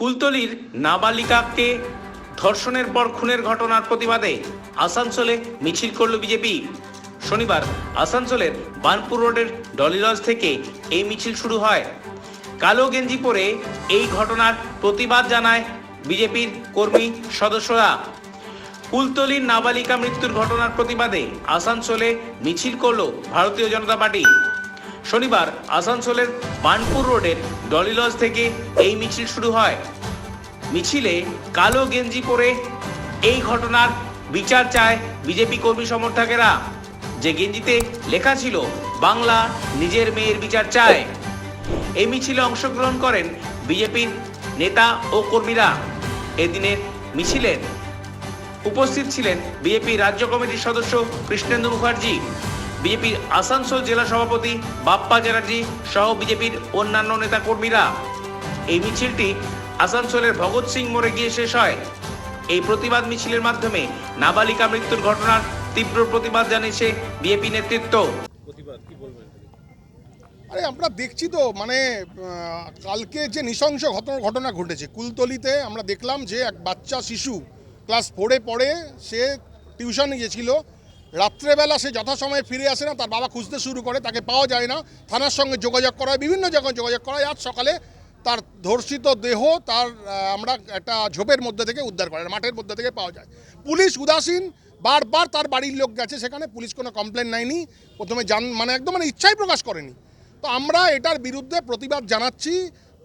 কুলতলির নাবালিকাকে ধর্ষণের পর খুনের ঘটনার প্রতিবাদে আসানসোলে মিছিল করল বিজেপি। শনিবার আসানসোলের বানপুর রোডের ডলিলজ থেকে এই মিছিল শুরু হয়। কালো গেঞ্জি পরে এই ঘটনার প্রতিবাদ জানায় বিজেপির কর্মী সদস্যরা। কুলতলির নাবালিকা মৃত্যুর ঘটনার প্রতিবাদে আসানসোলে মিছিল করল ভারতীয় জনতা পার্টি। শনিবার আসানসোলের বানপুর রোডের ডলিলজ থেকে এই মিছিল শুরু হয়। মিছিলে কালো গেঞ্জি পরে এই ঘটনার বিচার চায় বিজেপি কর্মী সমর্থকেরা। যে গেঞ্জিতে লেখা ছিল, বাংলা নিজের মেয়ের বিচার চায়। এই মিছিলে অংশগ্রহণ করেন বিজেপির নেতা ও কর্মীরা। এদিনের মিছিলের উপস্থিত ছিলেন বিজেপি রাজ্য কমিটির সদস্য কৃষ্ণেন্দু মুখার্জি। বিজেপির আসানসোল জেলা সভাপতি বাপ্পা চ্যাটার্জি সহ বিজেপির অন্যান্য নেতা কর্মীরা এই মিছিলটি আসানসোলের ভগৎ সিং মোড়ে গিয়ে শেষ হয়। এই প্রতিবাদ মিছিলের মাধ্যমে নাবালিকা মৃত্যুর ঘটনার তীব্র প্রতিবাদ জানিয়েছে বিএপি নেতৃত্ব। আরে আমরা দেখছি তো মানে কালকে যে নৃশংস ঘটনা ঘটনা ঘটেছে কুলতলিতে আমরা দেখলাম যে এক বাচ্চা শিশু ক্লাস ফোরে পড়ে সে টিউশনে গিয়েছিল রাত্রেবেলা সে যথাসময়ে ফিরে আসে না, তার বাবা খুঁজতে শুরু করে, তাকে পাওয়া যায় না। থানার সঙ্গে যোগাযোগ করা হয়, বিভিন্ন জায়গায় যোগাযোগ করা হয়। আজ সকালে তার ধর্ষিত দেহ তার আমরা একটা ঝোপের মধ্যে থেকে উদ্ধার করে মাঠের মধ্যে থেকে পাওয়া যায়। পুলিশ উদাসীন, বারবার তার বাড়ির লোক গেছে সেখানে, পুলিশ কোনো কমপ্লেন নেয়নি। প্রথমে জান মানে একদম মানে ইচ্ছাই প্রকাশ করেনি। তো আমরা এটার বিরুদ্ধে প্রতিবাদ জানাচ্ছি।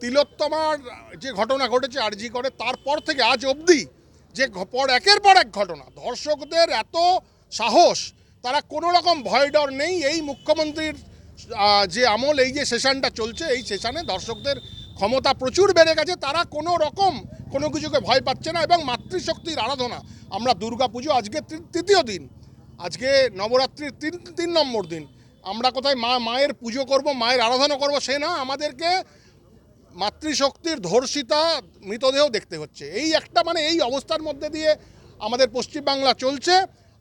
তিলোত্তমার যে ঘটনা ঘটেছে আরজি করে, তারপর থেকে আজ অবধি যে পর, একের পর এক ঘটনা, ধর্ষকদের এত সাহস, তারা কোনো রকম ভয় ডর নেই। এই মুখ্যমন্ত্রীর যে আমল, এই যে সেশনটা চলছে, এই সেশনে দর্শকদের ক্ষমতা প্রচুর বেড়ে গেছে। তারা কোনো রকম, কোনো কিছুকে ভয় পাচ্ছে না এবং মাতৃশক্তির আরাধনা। আমরা দুর্গা পুজো আজকে তৃতীয় দিন। আজকে নবরাত্রির তিন তিন নম্বর দিন। আমরা কোথায় মা, মায়ের পুজো করব, মায়ের আরাধনা করব, সে না, আমাদেরকে মাতৃশক্তির ধর্ষিতা মৃতদেহ দেখতে হচ্ছে। এই একটা মানে এই অবস্থার মধ্যে দিয়ে আমাদের পশ্চিমবাংলা চলছে।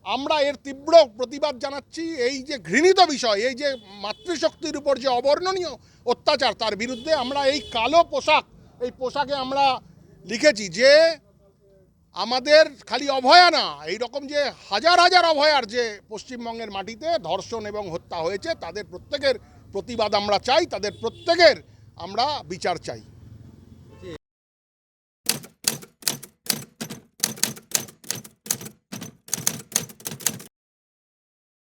আমরা এর তীব্র প্রতিবাদ জানাচ্ছি এই যে ঘৃণিত বিষয়, এই যে মাতৃশক্তির উপর যে অবর্ণনীয় অত্যাচার, তার বিরুদ্ধে আমরা এই কালো পোশাক, এই পোশাকে আমরা লিখেছি যে আমাদের খালি অভয়া না, এই রকম যে হাজার হাজার অভয়ার যে পশ্চিমবঙ্গের মাটিতে ধর্ষণ এবং হত্যা হয়েছে, তাদের প্রত্যেকের প্রতিবাদ আমরা চাই, তাদের প্রত্যেকের আমরা বিচার চাই।